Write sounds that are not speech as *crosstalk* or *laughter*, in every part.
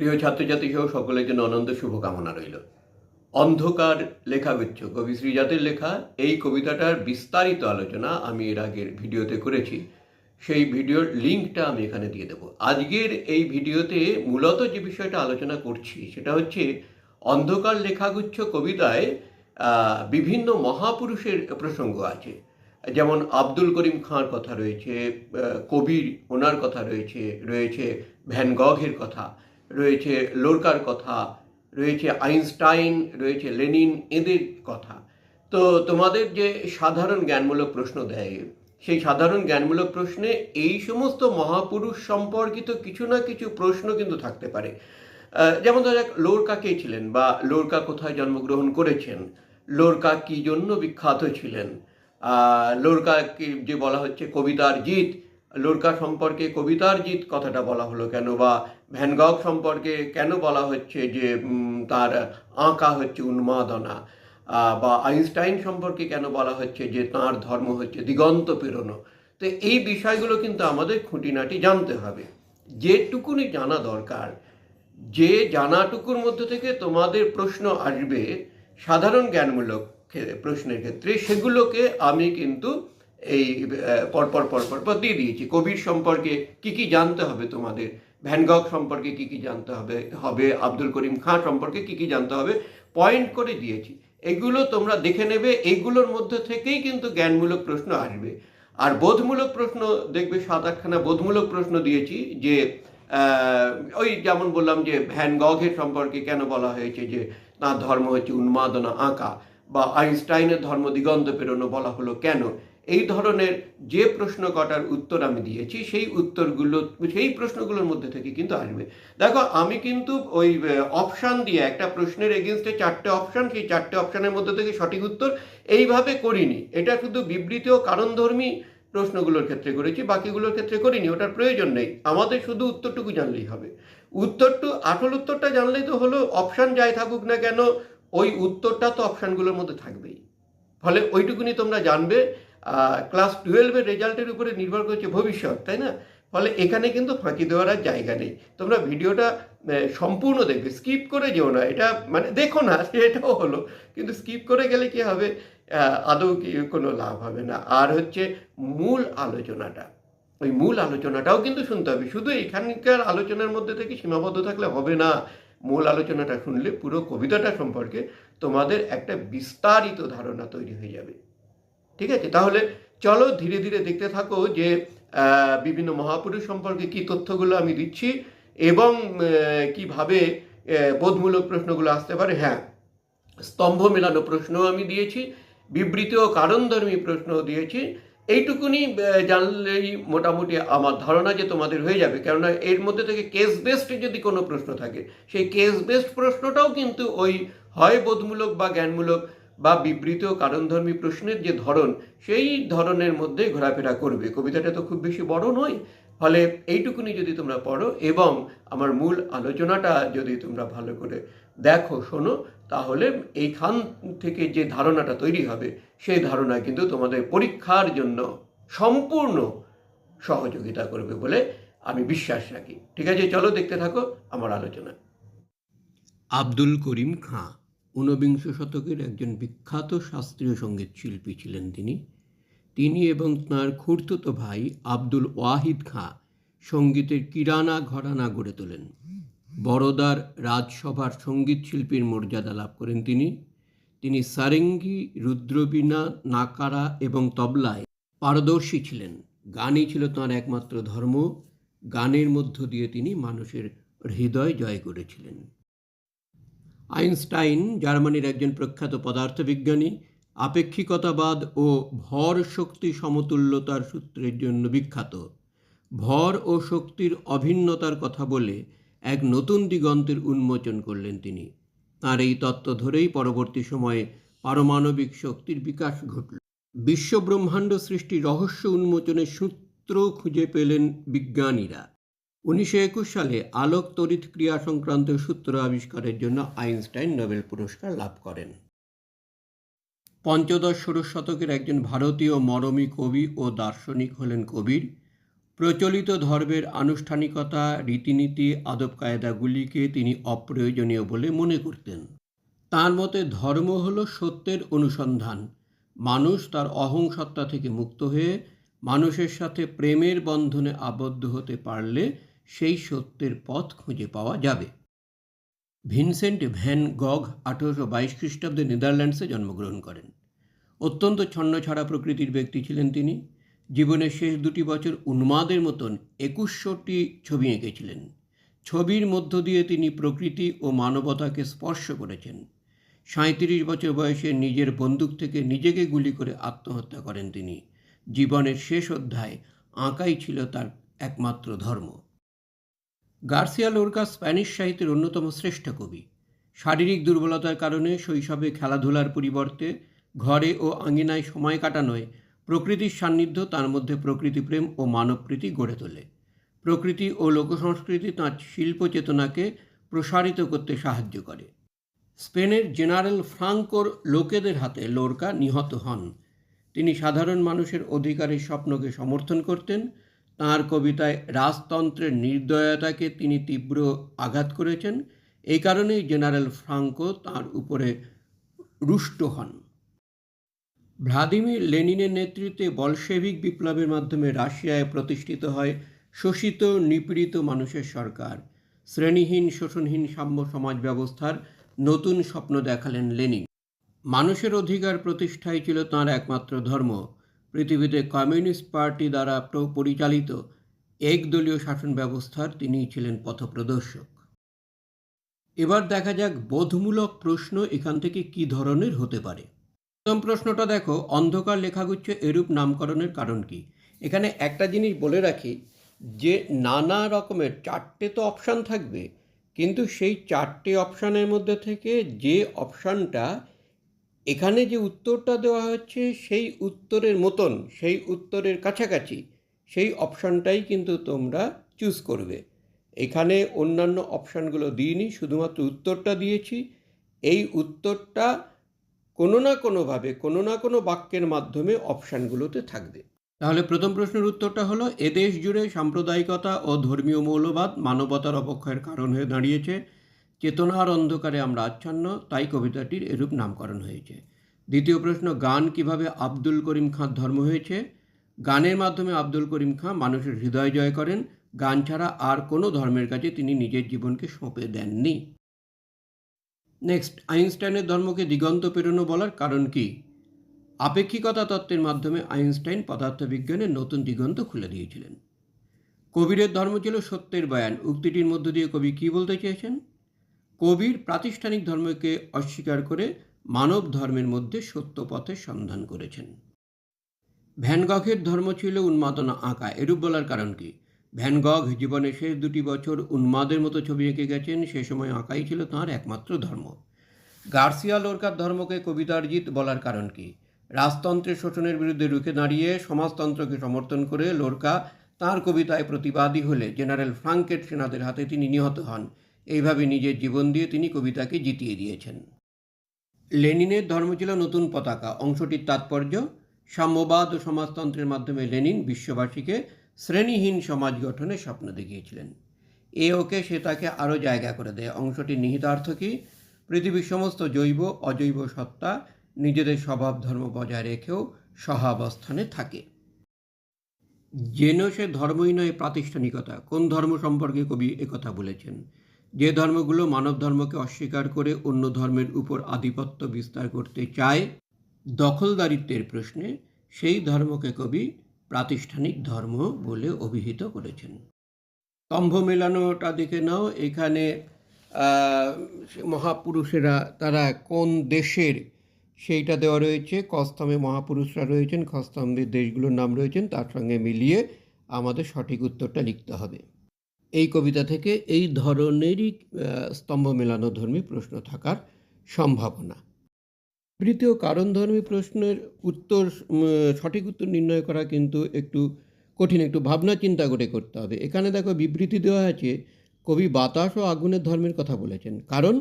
প্রিয় ছাত্রছাত্রী সহ সকলের জন্য অনন্ত শুভকামনা রইল। অন্ধকার লেখাগুচ্ছ কবি শ্রীজাতের লেখা। এই কবিতাটার বিস্তারিত আলোচনা আমি এর আগের ভিডিওতে করেছি। সেই ভিডিওর লিঙ্কটা আমি এখানে দিয়ে দেবো। আজকের এই ভিডিওতে মূলত যে বিষয়টা আলোচনা করছি, সেটা হচ্ছে অন্ধকার লেখাগুচ্ছ কবিতায় বিভিন্ন মহাপুরুষের প্রসঙ্গ আছে। যেমন আব্দুল করিম খাঁর কথা রয়েছে কবির ওনার কথা রয়েছে রয়েছে ভ্যান গঘের কথা। রয়েছে লোরকার কথা রয়েছে আইনস্টাইন রয়েছে লেনিন এদের কথা। তো তোমাদের যে সাধারণ জ্ঞানমূলক প্রশ্ন দেয় সেই সাধারণ জ্ঞানমূলক প্রশ্নে এই সমস্ত মহাপুরুষ সম্পর্কিত কিছু না কিছু প্রশ্ন কিন্তু থাকতে পারে। যেমন ধরা লোরকা কে ছিলেন বা লোরকা কোথায় জন্মগ্রহণ করেছেন লোরকা কি জন্য বিখ্যাত ছিলেন আহ, লোরকাকে যে বলা হচ্ছে কবিতার জিত লোরকা সম্পর্কে কবিতার জিত কথাটা বলা হলো কেন বা ভ্যানগক সম্পর্কে কেন বলা হচ্ছে যে তার আঁকা হচ্ছে উন্মাদনা? বা আইনস্টাইন সম্পর্কে কেন বলা হচ্ছে যে, তার ধর্ম হচ্ছে দিগন্ত পেরোনো তো এই বিষয়গুলো কিন্তু আমাদের খুঁটিনাটি জানতে হবে। যেটুকুনি জানা দরকার, যে জানাটুকুর মধ্যে থেকে তোমাদের প্রশ্ন আসবে, সাধারণ জ্ঞানমূলক প্রশ্নের ক্ষেত্রে সেগুলোকে আমি কিন্তু এই পরপর পরপর পর দিয়ে দিয়েছি। কবির সম্পর্কে কি কি জানতে হবে তোমাদের? ভ্যানগক সম্পর্কে কি কি জানতে হবে? হবে আব্দুল করিম খাঁ সম্পর্কে কি কি জানতে হবে? পয়েন্ট করে দিয়েছি। এগুলো তোমরা দেখে নেবে এইগুলোর মধ্যে থেকেই কিন্তু জ্ঞানমূলক প্রশ্ন আসবে। আর বোধমূলক প্রশ্ন দেখবে, সাত আটখানা বোধমূলক প্রশ্ন দিয়েছি যে ওই যেমন বললাম যে ভ্যান গঘের সম্পর্কে কেন বলা হয়েছে যে, তার ধর্ম হচ্ছে উন্মাদনা আঁকা বা আইনস্টাইনের ধর্ম দিগন্ত পেরোনো বলা হলো কেন? এই ধরনের যে প্রশ্ন কটার উত্তর আমি দিয়েছি, সেই উত্তরগুলো, সেই প্রশ্নগুলোর মধ্যে থেকে কিন্তু আসবে। দেখো, আমি কিন্তু ওই অপশান দিয়ে একটা প্রশ্নের এগেনস্টে চারটে অপশান সেই চারটে অপশানের মধ্যে থেকে সঠিক উত্তর এইভাবে করিনি। এটা শুধু বিবৃতি ও কারণধর্মী প্রশ্নগুলোর ক্ষেত্রে করেছি, বাকিগুলোর ক্ষেত্রে করিনি, ওটার প্রয়োজন নেই। আমাদের শুধু উত্তরটুকু জানলেই হবে। উত্তরটু, আসল উত্তরটা জানলেই তো হলো অপশান যাই থাকুক না কেন, ওই উত্তরটা তো অপশানগুলোর মধ্যে থাকবেই। ফলে ওইটুকুনি তোমরা জানবে ক্লাস টুয়েলভের রেজাল্টের উপরে নির্ভর করছে ভবিষ্যৎ, তাই না? ফলে এখানে কিন্তু ফাঁকি দেওয়ার আর জায়গা নেই। তোমরা ভিডিওটা সম্পূর্ণ দেখবে স্কিপ করে যেও না। এটা মানে দেখো না, *laughs* এটাও হলো। কিন্তু স্কিপ করে গেলে কি হবে? আদৌ কি কোনো লাভ হবে না। আর হচ্ছে মূল আলোচনাটা, ওই মূল আলোচনাটাও কিন্তু শুনতে হবে। শুধু এখানকার আলোচনার মধ্যে থেকে সীমাবদ্ধ থাকলে হবে না। মূল আলোচনাটা শুনলে পুরো কবিতাটা সম্পর্কে তোমাদের একটা বিস্তারিত ধারণা তৈরি হয়ে যাবে। ঠিক আছে? তাহলে চলো ধীরে ধীরে দেখতে থাকো যে বিভিন্ন মহাপুরুষ সম্পর্কে কি তথ্যগুলো আমি দিচ্ছি এবং কীভাবে বোধমূলক প্রশ্নগুলো আসতে পারে। হ্যাঁ স্তম্ভ মেলানো প্রশ্নও আমি দিয়েছি, বিবৃতি ও কারণধর্মী প্রশ্নও দিয়েছি। এইটুকুনি জানলেই মোটামুটি আমার ধারণা যে তোমাদের হয়ে যাবে। কেননা এর মধ্যে থেকে কেস বেসড যদি কোনো প্রশ্ন থাকে, সেই কেস বেসড প্রশ্নটাও কিন্তু ওই হয় বোধমূলক বা জ্ঞানমূলক বা বিবৃত কারণধর্মী প্রশ্নের যে ধরন, সেই ধরনের মধ্যে ঘোরাফেরা করবে। কবিতাটা তো খুব বেশি বড় নয়। ফলে এইটুকুনি যদি তোমরা পড়ো এবং আমার মূল আলোচনাটা যদি তোমরা ভালো করে দেখো, শোনো, তাহলে এইখান থেকে যে ধারণাটা তৈরি হবে, সেই ধারণা কিন্তু তোমাদের পরীক্ষার জন্য সম্পূর্ণ সহযোগিতা করবে বলে আমি বিশ্বাস রাখি। ঠিক আছে, চলো দেখতে থাকো আমার আলোচনা। আব্দুল করিম খাঁ। ঊনবিংশ শতকের একজন বিখ্যাত শাস্ত্রীয় সংগীত শিল্পী ছিলেন তিনি। তিনি এবং তাঁর খুড়তুতো ভাই আব্দুল ওয়াহিদ খাঁ সঙ্গীতের কিরানা ঘরানা গড়ে তোলেন। বড়দার রাজসভার সংগীত শিল্পীর মর্যাদা লাভ করেন তিনি। তিনি সারেঙ্গি, রুদ্রবীণা, নাকারা এবং তবলায় পারদর্শী ছিলেন। গানই ছিল তাঁর একমাত্র ধর্ম। গানের মধ্য দিয়ে তিনি মানুষের হৃদয় জয় করেছিলেন। আইনস্টাইন, জার্মানির একজন প্রখ্যাত পদার্থবিজ্ঞানী, আপেক্ষিকতাবাদ ও ভর শক্তি সমতুল্যতার সূত্রের জন্য বিখ্যাত। ভর ও শক্তির অভিন্নতার কথা বলে এক নতুন দিগন্তের উন্মোচন করলেন তিনি। তার এই তত্ত্ব ধরেই পরবর্তী সময়ে পারমাণবিক শক্তির বিকাশ ঘটল। বিশ্বব্রহ্মাণ্ড সৃষ্টির রহস্য উন্মোচনের সূত্র খুঁজে পেলেন বিজ্ঞানীরা। উনিশশো একুশ সালে আলোক তড়িৎ ক্রিয়া সংক্রান্ত সূত্র আবিষ্কারের জন্য আইনস্টাইন নোবেল পুরস্কার লাভ করেন। পঞ্চদশ ষোড়শ শতকের একজন ভারতীয় মরমী কবি ও দার্শনিক হলেন কবির। প্রচলিত ধর্মের আনুষ্ঠানিকতা, রীতিনীতি, আদব কায়দাগুলিকে তিনি অপ্রয়োজনীয় বলে মনে করতেন। তার মতে ধর্ম হল সত্যের অনুসন্ধান। মানুষ তার অহংসত্তা থেকে মুক্ত হয়ে মানুষের সাথে প্রেমের বন্ধনে আবদ্ধ হতে পারলে সেই সত্যের পথ খুঁজে পাওয়া যাবে। ভিনসেন্ট ভ্যান গগ আঠেরোশো বাইশ খ্রিস্টাব্দে নেদারল্যান্ডসে জন্মগ্রহণ করেন। অত্যন্ত ছন্নছাড়া প্রকৃতির ব্যক্তি ছিলেন তিনি। জীবনের শেষ দুটি বছর উন্মাদের মতন একুশশোটি ছবি এঁকেছিলেন। ছবির মধ্য দিয়ে তিনি প্রকৃতি ও মানবতাকে স্পর্শ করেছেন। সাঁত্রিশ বছর বয়সে নিজের বন্দুক থেকে নিজেকে গুলি করে আত্মহত্যা করেন তিনি। জীবনের শেষ অধ্যায় আঁকাই ছিল তার একমাত্র ধর্ম। গার্সিয়া লোরকা স্প্যানিশ সাহিত্যের অন্যতম শ্রেষ্ঠ কবি। শারীরিক দুর্বলতার কারণে শৈশবে খেলাধুলার পরিবর্তে ঘরে ও আঙিনায় সময় কাটানোয় প্রকৃতির সান্নিধ্য তার মধ্যে প্রকৃতিপ্রেম ও মানবপ্রীতি গড়ে তোলে। প্রকৃতি ও লোকসংস্কৃতি তাঁর শিল্প চেতনাকে প্রসারিত করতে সাহায্য করে। স্পেনের জেনারেল ফ্রাঙ্কোর লোকেদের হাতে লোরকা নিহত হন। তিনি সাধারণ মানুষের অধিকারের স্বপ্নকে সমর্থন করতেন তাঁর কবিতায় রাজতন্ত্রের নির্দয়তাকে তিনি তীব্র আঘাত করেছেন। এই কারণেই জেনারেল ফ্রাঙ্কো তাঁর উপরে রুষ্ট হন। ভ্লাদিমির লেনিনের নেতৃত্বে বলশেভিক বিপ্লবের মাধ্যমে রাশিয়ায় প্রতিষ্ঠিত হয় শোষিত, নিপীড়িত মানুষের সরকার। শ্রেণীহীন, শোষণহীন সাম্য সমাজ ব্যবস্থার নতুন স্বপ্ন দেখালেন লেনিন। মানুষের অধিকার প্রতিষ্ঠাই ছিল তাঁর একমাত্র ধর্ম। পৃথিবীতে কমিউনিস্ট পার্টি দ্বারা প্র- পরিচালিত একদলীয় শাসন ব্যবস্থার তিনিই ছিলেন পথপ্রদর্শক। এবার দেখা যাক বোধমূলক প্রশ্ন এখান থেকে কি ধরনের হতে পারে। প্রথম প্রশ্নটা দেখো, অন্ধকার লেখাগুচ্ছ এরূপ নামকরণের কারণ কি? এখানে একটা জিনিস বলে রাখি যে, নানা রকমের চারটে তো অপশান থাকবে, কিন্তু সেই চারটে অপশানের মধ্যে থেকে যে অপশানটা এখানে যে উত্তরটা দেওয়া হচ্ছে, সেই উত্তরের মতন, সেই উত্তরের কাছাকাছি, সেই অপশানটাই কিন্তু তোমরা চুজ করবে। এখানে অন্যান্য অপশানগুলো দিইনি, শুধুমাত্র উত্তরটা দিয়েছি। এই উত্তরটা কোনো না কোনোভাবে, কোনো না কোনো বাক্যের মাধ্যমে অপশানগুলোতে থাকবে। তাহলে প্রথম প্রশ্নের উত্তরটা হলো এদেশ জুড়ে সাম্প্রদায়িকতা ও ধর্মীয় মৌলবাদ মানবতার অবক্ষয়ের কারণ হয়ে দাঁড়িয়েছে। চেতনার অন্ধকারে আমরা আচ্ছন্ন, তাই কবিতাটির এরূপ নামকরণ হয়েছে। দ্বিতীয় প্রশ্ন, গান কীভাবে আব্দুল করিম খাঁর ধর্ম হয়েছে? গানের মাধ্যমে আব্দুল করিম খাঁ মানুষের হৃদয় জয় করেন। গান ছাড়া আর কোনো ধর্মের কাছে তিনি নিজের জীবনকে সঁপে দেননি। নেক্সট আইনস্টাইনের ধর্মকে দিগন্ত পেরোনো বলার কারণ কি? আপেক্ষিকতা তত্ত্বের মাধ্যমে আইনস্টাইন পদার্থবিজ্ঞানের নতুন দিগন্ত খুলে দিয়েছিলেন। কবিরের ধর্ম ছিল সত্যের বয়ান। উক্তিটির মধ্য দিয়ে কবি কী বলতে চেয়েছেন? কবির প্রাতিষ্ঠানিক ধর্মকে অস্বীকার করে মানব ধর্মের মধ্যে সত্য পথের সন্ধান করেছেন। ভ্যানগঘের ধর্ম ছিল উন্মাদনা আঁকা, এরূপ বলার কারণ কি? ভ্যানগঘ জীবনের শেষ দুটি বছর উন্মাদের মতো ছবি এঁকে গেছেন, সে সময় আঁকাই ছিল তাঁর একমাত্র ধর্ম। গার্সিয়া লোরকার ধর্মকে কবিতার জিত বলার কারণ কি? রাজতন্ত্রের শোষণের বিরুদ্ধে রুখে দাঁড়িয়ে সমাজতন্ত্রকে সমর্থন করে লোরকা তাঁর কবিতায় প্রতিবাদী হলে জেনারেল ফ্রাঙ্কের সেনাদের হাতে তিনি নিহত হন। এইভাবে নিজের জীবন দিয়ে তিনি কবিতাকে জিতিয়ে দিয়েছেন। লেনিনের ধর্ম ছিল নতুন পতাকা। অংশটির তাৎপর্য, সাম্যবাদ ও সমাজতন্ত্রের মাধ্যমে লেনিন বিশ্ববাসীকে শ্রেণীহীন সমাজ গঠনের স্বপ্ন দেখিয়েছিলেন। এ ওকে সে তাকে আরও জায়গা করে দেয়। অংশটির নিহিতার্থ কি? পৃথিবীর সমস্ত জৈব, অজৈব সত্তা নিজেদের স্বভাব ধর্ম বজায় রেখেও সহাবস্থানে থাকে। যেন সে ধর্মই নয়, প্রাতিষ্ঠানিকতা। কোন ধর্ম সম্পর্কে কবি একথা বলেছেন? যে ধর্মগুলো মানব ধর্মকে অস্বীকার করে অন্য ধর্মের উপর আধিপত্য বিস্তার করতে চায়, দখলদারিত্বের প্রশ্নে সেই ধর্মকে কবি প্রাতিষ্ঠানিক ধর্ম বলে অভিহিত করেছেন। স্তম্ভ মেলানোটা দেখে নাও, এখানে মহাপুরুষেরা, তারা কোন দেশের সেইটা দেওয়া রয়েছে কস্তমে মহাপুরুষরা রয়েছেন খস্তম্ভের দেশগুলোর নাম রয়েছেন, তার সঙ্গে মিলিয়ে আমাদের সঠিক উত্তরটা লিখতে হবে। এই কবিতা থেকে এই ধরনেরই স্তম্ভ মেলানো ধর্মী প্রশ্ন থাকার সম্ভাবনা। তৃতীয় কারণধর্মী প্রশ্নের উত্তর সঠিক উত্তর নির্ণয় করা কিন্তু একটু কঠিন, একটু ভাবনা চিন্তা করে করতে হবে। এখানে দেখো বিবৃতি দেওয়া আছে, কবি বাতাস ও আগুনের ধর্মের কথা বলেছেন। কারণ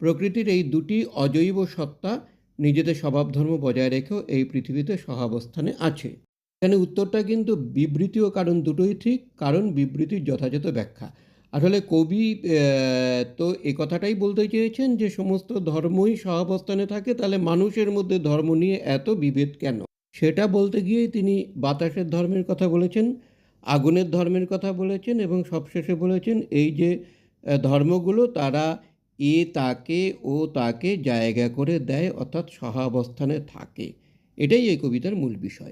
প্রকৃতির এই দুটি অজৈব সত্তা নিজেদের স্বভাব ধর্ম বজায় রেখেও এই পৃথিবীতে সহাবস্থানে আছে। এখানে উত্তরটা কিন্তু বিবৃতি ও কারণ দুটোই ঠিক, কারণ বিবৃতির যথাযথ ব্যাখ্যা। আসলে কবি তো এ কথাটাই বলতে চেয়েছেন যে সমস্ত ধর্মই সহাবস্থানে থাকে, তাহলে মানুষের মধ্যে ধর্ম নিয়ে এত বিভেদ কেন? সেটা বলতে গিয়েই তিনি বাতাসের ধর্মের কথা বলেছেন, আগুনের ধর্মের কথা বলেছেন এবং সবশেষে বলেছেন, এই যে ধর্মগুলো তারা এ, তাকে, ও, তাকে জায়গা করে দেয়, অর্থাৎ সহাবস্থানে থাকে। এটাই এই কবিতার মূল বিষয়।